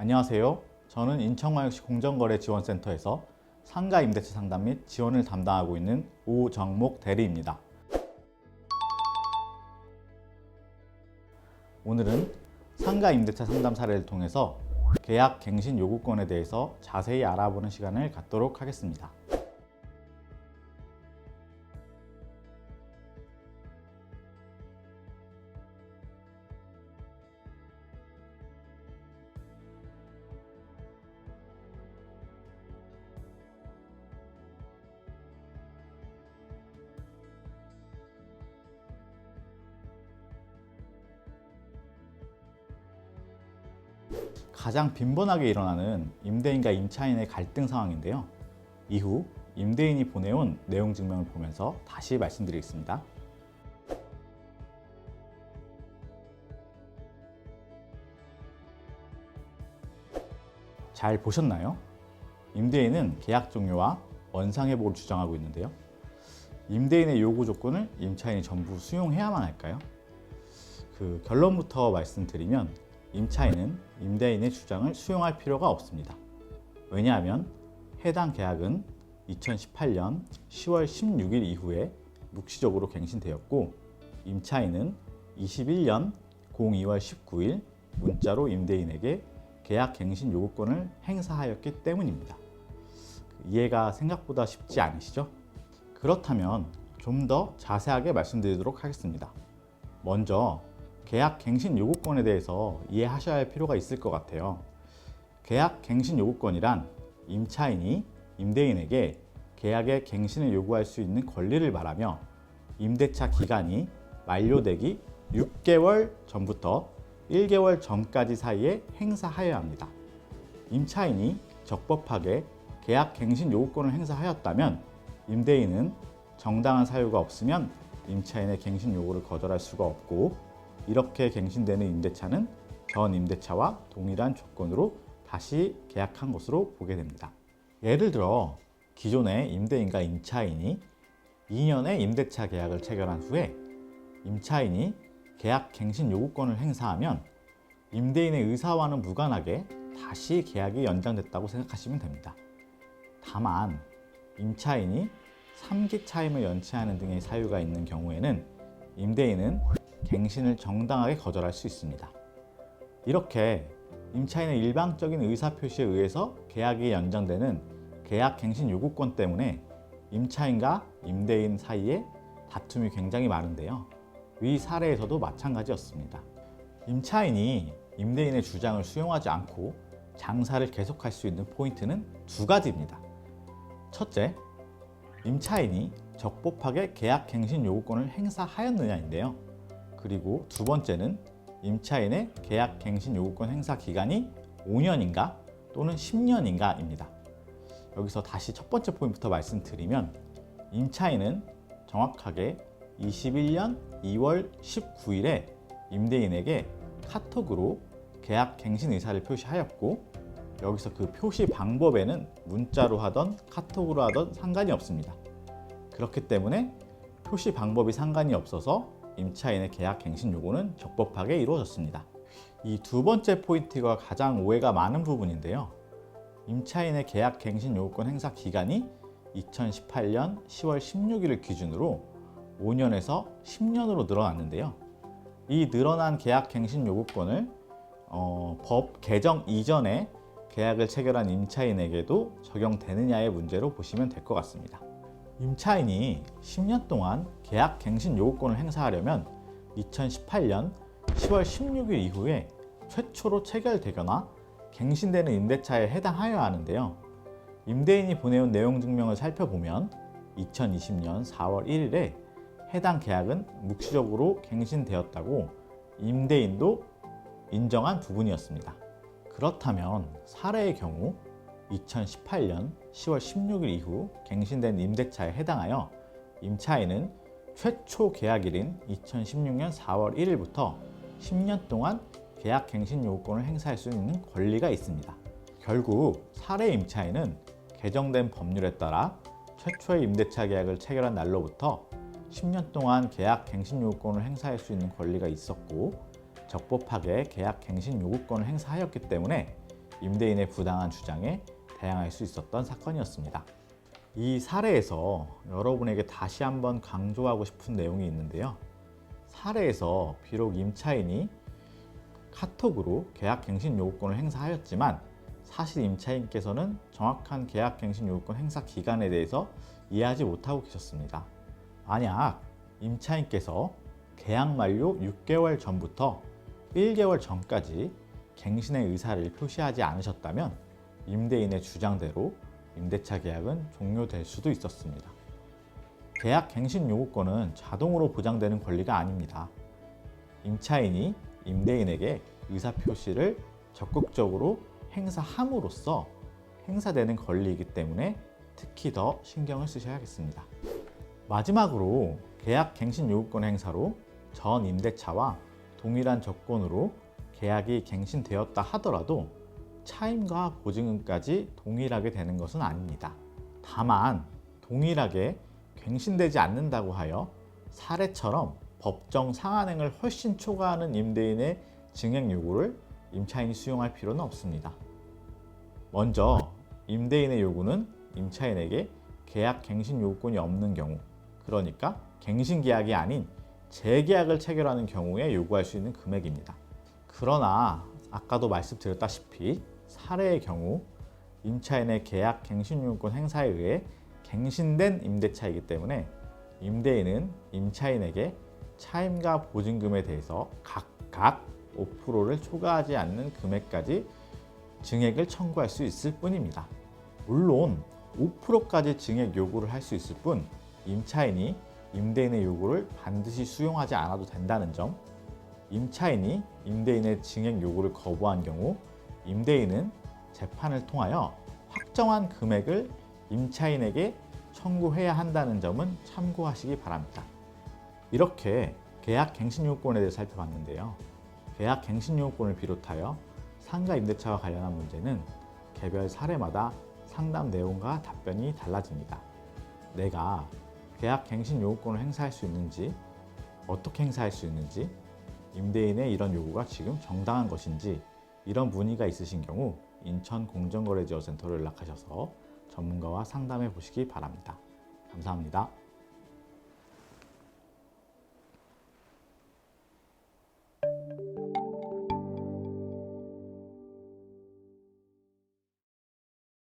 안녕하세요. 저는 인천광역시 공정거래지원센터에서 상가 임대차 상담 및 지원을 담당하고 있는 오정목 대리입니다. 오늘은 상가 임대차 상담 사례를 통해서 계약 갱신 요구권에 대해서 자세히 알아보는 시간을 갖도록 하겠습니다. 가장 빈번하게 일어나는 임대인과 임차인의 갈등 상황인데요. 이후 임대인이 보내온 내용 증명을 보면서 다시 말씀드리겠습니다. 잘 보셨나요? 임대인은 계약 종료와 원상 회복을 주장하고 있는데요. 임대인의 요구 조건을 임차인이 전부 수용해야만 할까요? 그 결론부터 말씀드리면 임차인은 임대인의 주장을 수용할 필요가 없습니다. 왜냐하면 해당 계약은 2018년 10월 16일 이후에 묵시적으로 갱신되었고 임차인은 21년 02월 19일 문자로 임대인에게 계약 갱신 요구권을 행사하였기 때문입니다. 이해가 생각보다 쉽지 않으시죠? 그렇다면 좀 더 자세하게 말씀드리도록 하겠습니다. 먼저 계약 갱신 요구권에 대해서 이해하셔야 할 필요가 있을 것 같아요. 계약 갱신 요구권이란 임차인이 임대인에게 계약의 갱신을 요구할 수 있는 권리를 말하며 임대차 기간이 만료되기 6개월 전부터 1개월 전까지 사이에 행사하여야 합니다. 임차인이 적법하게 계약 갱신 요구권을 행사하였다면 임대인은 정당한 사유가 없으면 임차인의 갱신 요구를 거절할 수가 없고 이렇게 갱신되는 임대차는 전 임대차와 동일한 조건으로 다시 계약한 것으로 보게 됩니다. 예를 들어 기존의 임대인과 임차인이 2년의 임대차 계약을 체결한 후에 임차인이 계약 갱신 요구권을 행사하면 임대인의 의사와는 무관하게 다시 계약이 연장됐다고 생각하시면 됩니다. 다만 임차인이 3기 차임을 연체하는 등의 사유가 있는 경우에는 임대인은 갱신을 정당하게 거절할 수 있습니다. 이렇게 임차인의 일방적인 의사표시에 의해서 계약이 연장되는 계약 갱신 요구권 때문에 임차인과 임대인 사이에 다툼이 굉장히 많은데요. 위 사례에서도 마찬가지였습니다. 임차인이 임대인의 주장을 수용하지 않고 장사를 계속할 수 있는 포인트는 두 가지입니다. 첫째, 임차인이 적법하게 계약 갱신 요구권을 행사하였느냐인데요. 그리고 두 번째는 임차인의 계약 갱신 요구권 행사 기간이 5년인가 또는 10년인가입니다. 여기서 다시 첫 번째 포인트부터 말씀드리면 임차인은 정확하게 21년 2월 19일에 임대인에게 카톡으로 계약 갱신 의사를 표시하였고 여기서 그 표시 방법에는 문자로 하던 카톡으로 하던 상관이 없습니다. 그렇기 때문에 표시 방법이 상관이 없어서 임차인의 계약 갱신 요구는 적법하게 이루어졌습니다. 이 두 번째 포인트가 가장 오해가 많은 부분인데요. 임차인의 계약 갱신 요구권 행사 기간이 2018년 10월 16일을 기준으로 5년에서 10년으로 늘어났는데요. 이 늘어난 계약 갱신 요구권을 어, 법 개정 이전에 계약을 체결한 임차인에게도 적용되느냐의 문제로 보시면 될 것 같습니다. 임차인이 10년 동안 계약 갱신 요구권을 행사하려면 2018년 10월 16일 이후에 최초로 체결되거나 갱신되는 임대차에 해당하여야 하는데요. 임대인이 보내온 내용 증명을 살펴보면 2020년 4월 1일에 해당 계약은 묵시적으로 갱신되었다고 임대인도 인정한 부분이었습니다. 그렇다면 사례의 경우 2018년 10월 16일 이후 갱신된 임대차에 해당하여 임차인은 최초 계약일인 2016년 4월 1일부터 10년 동안 계약 갱신 요구권을 행사할 수 있는 권리가 있습니다. 결국 사례 임차인은 개정된 법률에 따라 최초의 임대차 계약을 체결한 날로부터 10년 동안 계약 갱신 요구권을 행사할 수 있는 권리가 있었고 적법하게 계약 갱신 요구권을 행사하였기 때문에 임대인의 부당한 주장에 대항할 수 있었던 사건이었습니다. 이 사례에서 여러분에게 다시 한번 강조하고 싶은 내용이 있는데요. 사례에서 비록 임차인이 카톡으로 계약 갱신 요구권을 행사하였지만 사실 임차인께서는 정확한 계약 갱신 요구권 행사 기간에 대해서 이해하지 못하고 계셨습니다. 만약 임차인께서 계약 만료 6개월 전부터 1개월 전까지 갱신의 의사를 표시하지 않으셨다면 임대인의 주장대로 임대차 계약은 종료될 수도 있었습니다. 계약 갱신 요구권은 자동으로 보장되는 권리가 아닙니다. 임차인이 임대인에게 의사 표시를 적극적으로 행사함으로써 행사되는 권리이기 때문에 특히 더 신경을 쓰셔야겠습니다. 마지막으로 계약 갱신 요구권 행사로 전 임대차와 동일한 조건으로 계약이 갱신되었다 하더라도 차임과 보증금까지 동일하게 되는 것은 아닙니다. 다만 동일하게 갱신되지 않는다고 하여 사례처럼 법정 상한행을 훨씬 초과하는 임대인의 증액 요구를 임차인이 수용할 필요는 없습니다. 먼저 임대인의 요구는 임차인에게 계약 갱신 요구권이 없는 경우, 그러니까 갱신 계약이 아닌 재계약을 체결하는 경우에 요구할 수 있는 금액입니다. 그러나 아까도 말씀드렸다시피 사례의 경우 임차인의 계약 갱신 요구권 행사에 의해 갱신된 임대차이기 때문에 임대인은 임차인에게 차임과 보증금에 대해서 각각 5%를 초과하지 않는 금액까지 증액을 청구할 수 있을 뿐입니다. 물론 5%까지 증액 요구를 할 수 있을 뿐 임차인이 임대인의 요구를 반드시 수용하지 않아도 된다는 점, 임차인이 임대인의 증액 요구를 거부한 경우 임대인은 재판을 통하여 확정한 금액을 임차인에게 청구해야 한다는 점은 참고하시기 바랍니다. 이렇게 계약 갱신 요건에 대해 살펴봤는데요. 계약 갱신 요건을 비롯하여 상가 임대차와 관련한 문제는 개별 사례마다 상담 내용과 답변이 달라집니다. 내가 계약 갱신 요구권을 행사할 수 있는지, 어떻게 행사할 수 있는지, 임대인의 이런 요구가 지금 정당한 것인지 이런 문의가 있으신 경우 인천 공정거래지원센터로 연락하셔서 전문가와 상담해 보시기 바랍니다. 감사합니다.